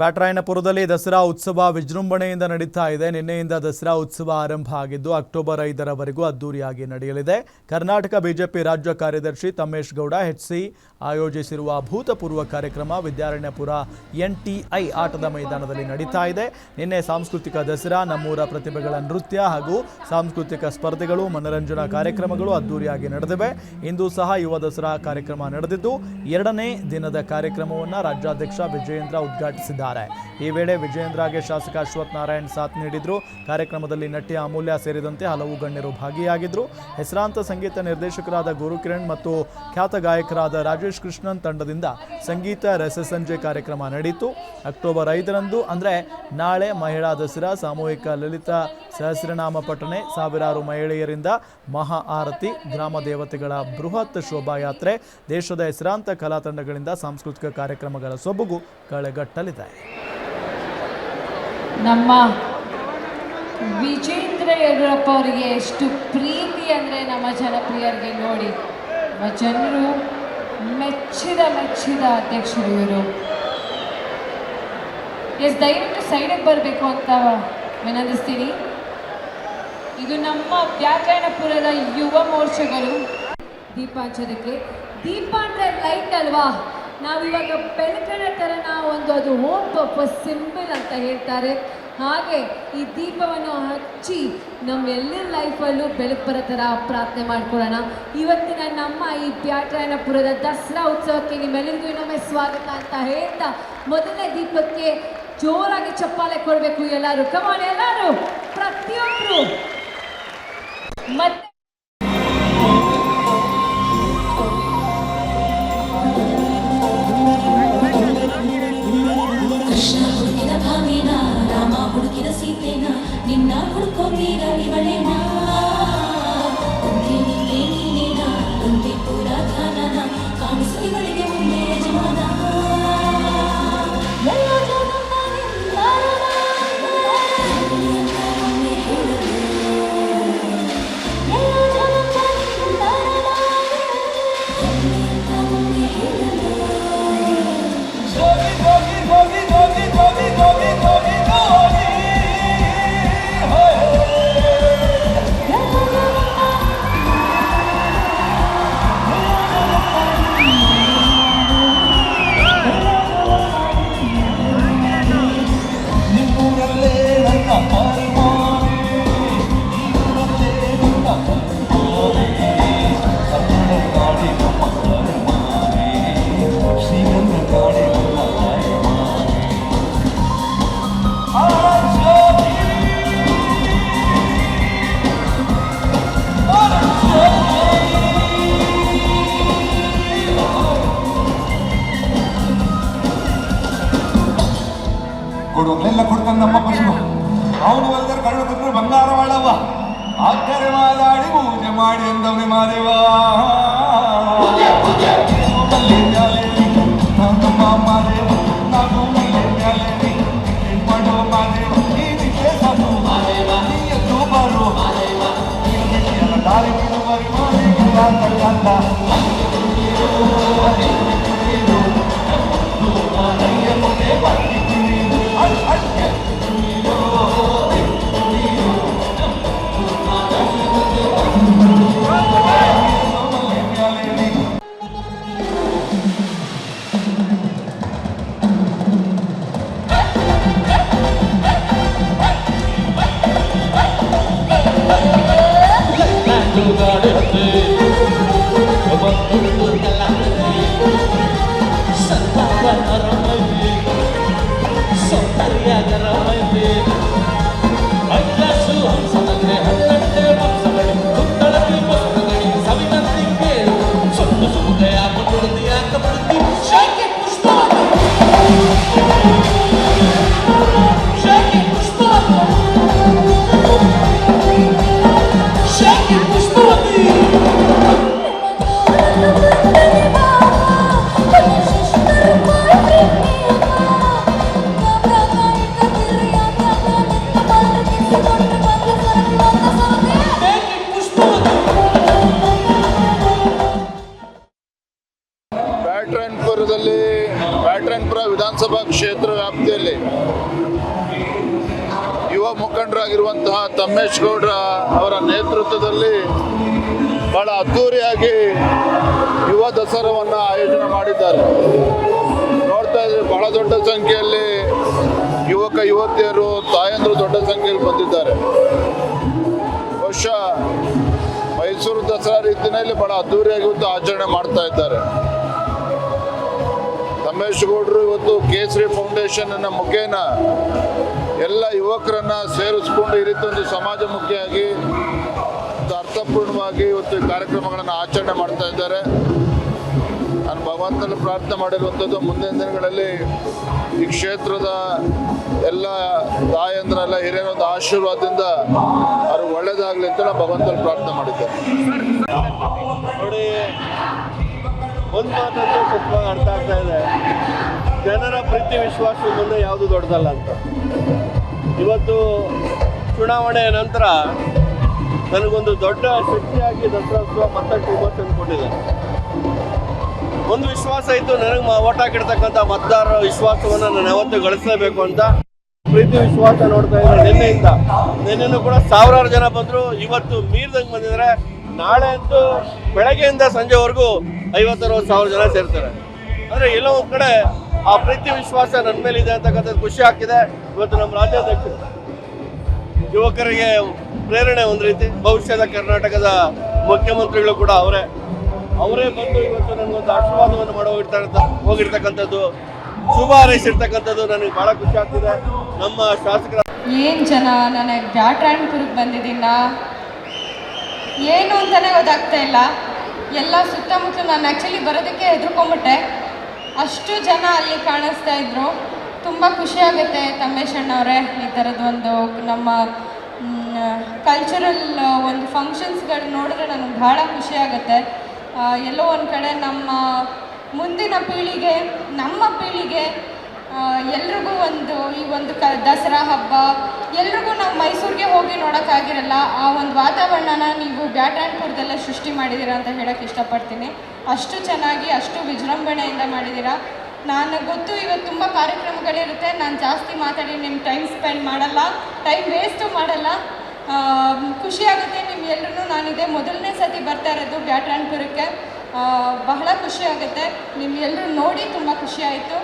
ಬ್ಯಾಟರಾಯನಪುರದಲ್ಲಿ ದಸರಾ ಉತ್ಸವ ವಿಜೃಂಭಣೆಯಿಂದ ನಡೀತಾ ಇದೆ. ನಿನ್ನೆಯಿಂದ ದಸರಾ ಉತ್ಸವ ಆರಂಭ ಆಗಿದ್ದು, ಅಕ್ಟೋಬರ್ ಐದರವರೆಗೂ ಅದ್ದೂರಿಯಾಗಿ ನಡೆಯಲಿದೆ. ಕರ್ನಾಟಕ ಬಿಜೆಪಿ ರಾಜ್ಯ ಕಾರ್ಯದರ್ಶಿ ತಮ್ಮೇಶ್ ಗೌಡ ಹೆಚ್ಸಿ ಆಯೋಜಿಸಿರುವ ಭೂತಪೂರ್ವ ಕಾರ್ಯಕ್ರಮ ವಿದ್ಯಾರಣ್ಯಪುರ ಎನ್ಟಿಐ ಆಟದ ಮೈದಾನದಲ್ಲಿ ನಡೀತಾ ಇದೆ. ನಿನ್ನೆ ಸಾಂಸ್ಕೃತಿಕ ದಸರಾ, ನಮ್ಮೂರ ಪ್ರತಿಭೆಗಳ ನೃತ್ಯ ಹಾಗೂ ಸಾಂಸ್ಕೃತಿಕ ಸ್ಪರ್ಧೆಗಳು, ಮನರಂಜನಾ ಕಾರ್ಯಕ್ರಮಗಳು ಅದ್ದೂರಿಯಾಗಿ ನಡೆದಿವೆ. ಇಂದು ಸಹ ಯುವ ದಸರಾ ಕಾರ್ಯಕ್ರಮ ನಡೆದಿದ್ದು, ಎರಡನೇ ದಿನದ ಕಾರ್ಯಕ್ರಮವನ್ನು ರಾಜ್ಯಾಧ್ಯಕ್ಷ ವಿಜಯೇಂದ್ರ ಉದ್ಘಾಟಿಸಿದ್ದಾರೆ. ಈ ವೇಳೆ ವಿಜಯೇಂದ್ರಗೆ ಶಾಸಕ ಅಶ್ವಥ್ ನಾರಾಯಣ್ ಸಾಥ್ ನೀಡಿದ್ರು. ಕಾರ್ಯಕ್ರಮದಲ್ಲಿ ನಟಿ ಅಮೂಲ್ಯ ಸೇರಿದಂತೆ ಹಲವು ಗಣ್ಯರು ಭಾಗಿಯಾಗಿದ್ರು. ಹೆಸರಾಂತ ಸಂಗೀತ ನಿರ್ದೇಶಕರಾದ ಗುರುಕಿರಣ್ ಮತ್ತು ಖ್ಯಾತ ಗಾಯಕರಾದ ರಾಜೇಶ್ ಕೃಷ್ಣನ್ ತಂಡದಿಂದ ಸಂಗೀತ ರಸಸಂಜೆ ಕಾರ್ಯಕ್ರಮ ನಡೆಯಿತು ಅಕ್ಟೋಬರ್ ಐದರಂದು, ಅಂದರೆ ನಾಳೆ ಮಹಿಳಾ ದಸರಾ, ಸಾಮೂಹಿಕ ಲಲಿತ ಸಹಸ್ರನಾಮ ಪಠಣೆ ಸಾವಿರಾರು ಮಹಿಳೆಯರಿಂದ ಮಹಾ ಆರತಿ, ಗ್ರಾಮ ದೇವತೆಗಳ ಬೃಹತ್ ಶೋಭಾಯಾತ್ರೆ, ದೇಶದ ಹೆಸರಾಂತ ಕಲಾ ತಂಡಗಳಿಂದ ಸಾಂಸ್ಕೃತಿಕ ಕಾರ್ಯಕ್ರಮಗಳ ಸೊಬಗು ಕಳೆಗಟ್ಟಲಿದೆ. ನಮ್ಮ ವಿಜೇಂದ್ರ ಯಡಿಯೂರಪ್ಪ ಅವರಿಗೆ ಎಷ್ಟು ಪ್ರೀತಿ ಅಂದರೆ ನಮ್ಮ ಜನಪ್ರಿಯರಿಗೆ ನೋಡಿ. ನಮ್ಮ ಜನರು ಮೆಚ್ಚಿದ ಮೆಚ್ಚಿದ ಅಧ್ಯಕ್ಷರು ಇವರು. ಎಸ್, ದಯವಿಟ್ಟು ಸೈಡಿಗೆ ಬರಬೇಕು ಅಂತ ವಿನಂತಿಸ್ತೀನಿ. ಇದು ನಮ್ಮ ವ್ಯಾಕರಣಪುರದ ಯುವ ಮೋರ್ಚೆಗಳು. ದೀಪ ದೀಪ ಅಂದರೆ ಲೈಟ್ ಅಲ್ವಾ? ನಾವಿವಾಗ ಬೆಳಕಿನ ಥರ ನಾವು ಒಂದು ಅದು ಹೋಮ್ ಪರ್ಪಸ್ ಸಿಂಬಲ್ ಅಂತ ಹೇಳ್ತಾರೆ. ಹಾಗೆ ಈ ದೀಪವನ್ನು ಹಚ್ಚಿ ನಮ್ಮೆಲ್ಲರ ಲೈಫಲ್ಲೂ ಬೆಳಕು ಬರೋ ಥರ ಪ್ರಾರ್ಥನೆ ಮಾಡ್ಕೊಳ್ಳೋಣ. ಇವತ್ತಿನ ನಮ್ಮ ಈ ಬ್ಯಾಟರಾಯನಪುರದ ದಸರಾ ಉತ್ಸವಕ್ಕೆ ನಿಮ್ಮೆಲ್ಲರಿಗೂ ಇನ್ನೊಮ್ಮೆ ಸ್ವಾಗತ ಅಂತ ಹೇಳ್ತಾ ಮೊದಲನೇ ದೀಪಕ್ಕೆ ಜೋರಾಗಿ ಚಪ್ಪಾಳೆ ಕೊಡಬೇಕು ಎಲ್ಲರೂ. ಕಮಾನ್ ಎಲ್ಲರೂ ಪ್ರತಿಯೊಬ್ಬರು ಮತ್ತೆ comida y valemos. તમને મારે ಕ್ಷೇತ್ರ ವ್ಯಾಪ್ತಿಯಲ್ಲಿ ಯುವ ಮುಖಂಡರಾಗಿರುವಂತಹ ತಮ್ಮೇಶ್ ಗೌಡ್ರ ಅವರ ನೇತೃತ್ವದಲ್ಲಿ ಬಹಳ ಅದ್ದೂರಿಯಾಗಿ ಯುವ ದಸರಾವನ್ನು ಆಯೋಜನೆ ಮಾಡಿದ್ದಾರೆ. ನೋಡ್ತಾ ಇದ್ರೆ ಬಹಳ ದೊಡ್ಡ ಸಂಖ್ಯೆಯಲ್ಲಿ ಯುವಕ, ಯುವತಿಯರು, ತಾಯಂದರು ದೊಡ್ಡ ಸಂಖ್ಯೆಯಲ್ಲಿ ಬಂದಿದ್ದಾರೆ. ಬಹುಶಃ ಮೈಸೂರು ದಸರಾ ರೀತಿಯಲ್ಲಿ ಬಹಳ ಅದ್ದೂರಿಯಾಗಿ ಇವತ್ತು ಆಚರಣೆ ಮಾಡ್ತಾ ಇದ್ದಾರೆ. ರಮೇಶ್ ಗೌಡರು ಇವತ್ತು ಕೇಸರಿ ಫೌಂಡೇಶನ್ ಅನ್ನ ಮುಖೇನ ಎಲ್ಲ ಯುವಕರನ್ನ ಸೇರಿಸ್ಕೊಂಡು ಈ ರೀತಿ ಒಂದು ಸಮಾಜಮುಖಿಯಾಗಿ ಒಂದು ಅರ್ಥಪೂರ್ಣವಾಗಿ ಇವತ್ತು ಕಾರ್ಯಕ್ರಮಗಳನ್ನು ಆಚರಣೆ ಮಾಡ್ತಾ ಇದ್ದಾರೆ. ನಾನು ಭಗವಂತನ ಪ್ರಾರ್ಥನೆ ಮಾಡಿರುವಂಥದ್ದು ಮುಂದಿನ ದಿನಗಳಲ್ಲಿ ಈ ಕ್ಷೇತ್ರದ ಎಲ್ಲ ತಾಯಂದ್ರೆಲ್ಲ ಹಿರಿಯರ ಒಂದು ಆಶೀರ್ವಾದದಿಂದ ಅವ್ರಿಗೆ ಒಳ್ಳೇದಾಗಲಿ ಅಂತ ನಾನು ಭಗವಂತನಲ್ಲಿ ಪ್ರಾರ್ಥನೆ ಮಾಡಿದ್ದೇನೆ. ನೋಡಿ ಒಂದು ಮಾತಂತ ಸುಖವಾಗಿ ಅರ್ಥ ಆಗ್ತಾ ಇದೆ. ಜನರ ಪ್ರೀತಿ ವಿಶ್ವಾಸ ಮುಂದೆ ಯಾವುದು ದೊಡ್ಡದಲ್ಲ ಅಂತ. ಇವತ್ತು ಚುನಾವಣೆಯ ನಂತರ ನನಗೊಂದು ದೊಡ್ಡ ಶಕ್ತಿಯಾಗಿ ದಸರಾ ಮತ್ತಷ್ಟು ವಿಮರ್ಶೆ ಕೊಟ್ಟಿದೆ. ಒಂದು ವಿಶ್ವಾಸ ಇತ್ತು ನನಗೆ ಓಟ್ ಹಾಕಿರ್ತಕ್ಕಂಥ ಮತದಾರರ ವಿಶ್ವಾಸವನ್ನು ನಾನು ಯಾವತ್ತೂ ಗಳಿಸಲೇಬೇಕು ಅಂತ ಪ್ರೀತಿ ವಿಶ್ವಾಸ ನೋಡ್ತಾ ಇದ್ದಾರೆ ನಿನ್ನೆಯಿಂದ. ನಿನ್ನೆನೂ ಕೂಡ ಸಾವಿರಾರು ಜನ ಬಂದರು. ಇವತ್ತು ಮೀರ್ದಂಗೆ ಬಂದಿದ್ದಾರೆ ನಾಳೆ ಅಂತೂ ಬೆಳಗ್ಗೆಯಿಂದ ಸಂಜೆವರೆಗೂ ಐವತ್ತರವತ್ತು ಸಾವಿರ ಜನ ಸೇರ್ತಾರೆ. ಅಂದರೆ ಎಲ್ಲೋ ಕಡೆ ಆ ಪ್ರೀತಿ ವಿಶ್ವಾಸ ನನ್ನ ಮೇಲೆ ಇದೆ ಅಂತಕ್ಕಂಥದ್ದು ಖುಷಿ ಆಗ್ತಿದೆ. ಇವತ್ತು ನಮ್ಮ ರಾಜ್ಯಾಧ್ಯಕ್ಷರು. ಯುವಕರಿಗೆ ಪ್ರೇರಣೆ ಒಂದು ರೀತಿ. ಭವಿಷ್ಯದ ಕರ್ನಾಟಕದ ಮುಖ್ಯಮಂತ್ರಿಗಳು ಕೂಡ ಅವರೇ. ಅವರೇ ಬಂದು ಇವತ್ತು ನನಗೊಂದು ಆಶೀರ್ವಾದವನ್ನು ಮಾಡೋ ಹೋಗಿರ್ತಕ್ಕಂಥದ್ದು, ಶುಭ ಹಾರೈಸಿರ್ತಕ್ಕಂಥದ್ದು ನನಗೆ ಬಹಳ ಖುಷಿ ಆಗ್ತಿದೆ. ನಮ್ಮ ಶಾಸಕರ ಏನು ಜನ ನನಗೆ ಬ್ಯಾಟ್ರಾಯಣಪುರಕ್ಕೆ ಬಂದಿದ್ದೀನ? ಏನು ಅಂತಲೇ ಗೊತ್ತಾಗ್ತಾ ಇಲ್ಲ. ಎಲ್ಲ ಸುತ್ತಮುತ್ತಲು ನಾನು ಆ್ಯಕ್ಚುಲಿ ಬರೋದಕ್ಕೆ ಹೆದರ್ಕೊಂಬಿಟ್ಟೆ. ಅಷ್ಟು ಜನ ಅಲ್ಲಿ ಕಾಣಿಸ್ತಾ ಇದ್ರು. ತುಂಬ ಖುಷಿಯಾಗುತ್ತೆ ತಮ್ಮೇಶ್ ಅಣ್ಣವರೇ ಈ ಥರದ್ದು ಒಂದು ನಮ್ಮ ಕಲ್ಚರಲ್ ಒಂದು ಫಂಕ್ಷನ್ಸ್ಗಳು ನೋಡಿದ್ರೆ ನನಗೆ ಭಾಳ ಖುಷಿಯಾಗುತ್ತೆ ಎಲ್ಲೋ ಒಂದು ಕಡೆ ನಮ್ಮ ಮುಂದಿನ ಪೀಳಿಗೆ, ನಮ್ಮ ಪೀಳಿಗೆ ಎಲ್ರಿಗೂ ಒಂದು ಈ ಒಂದು ಕ, ದಸರಾ ಹಬ್ಬ ಎಲ್ರಿಗೂ ನಾವು ಮೈಸೂರಿಗೆ ಹೋಗಿ ನೋಡೋಕ್ಕಾಗಿರಲ್ಲ ಆ ಒಂದು ವಾತಾವರಣನ ನೀವು ಬ್ಯಾಟ್ರಾನ್ಪುರದಲ್ಲೇ ಸೃಷ್ಟಿ ಮಾಡಿದ್ದೀರಾ ಅಂತ ಹೇಳೋಕ್ಕೆ ಇಷ್ಟಪಡ್ತೀನಿ. ಅಷ್ಟು ಚೆನ್ನಾಗಿ, ಅಷ್ಟು ವಿಜೃಂಭಣೆಯಿಂದ ಮಾಡಿದ್ದೀರಾ ನಾನು ಗೊತ್ತು ಇವತ್ತು ತುಂಬ ಕಾರ್ಯಕ್ರಮಗಳಿರುತ್ತೆ, ನಾನು ಜಾಸ್ತಿ ಮಾತಾಡಿ ನಿಮ್ಮ ಟೈಮ್ ಸ್ಪೆಂಡ್ ಮಾಡಲ್ಲ ಟೈಮ್ ವೇಸ್ಟು ಮಾಡಲ್ಲ. ಖುಷಿಯಾಗುತ್ತೆ ನಿಮ್ಮ ನಿಮ್ಗೆಲ್ಲರೂ ನಾನಿದೆ ಮೊದಲನೇ ಸತಿ ಬರ್ತಾ ಇರೋದು ಬ್ಯಾಟ್ರಾನ್ಪುರಕ್ಕೆ ಬಹಳ ಖುಷಿಯಾಗುತ್ತೆ ನಿಮ್ಮೆಲ್ಲರೂ ನೋಡಿ ತುಂಬ ಖುಷಿಯಾಯಿತು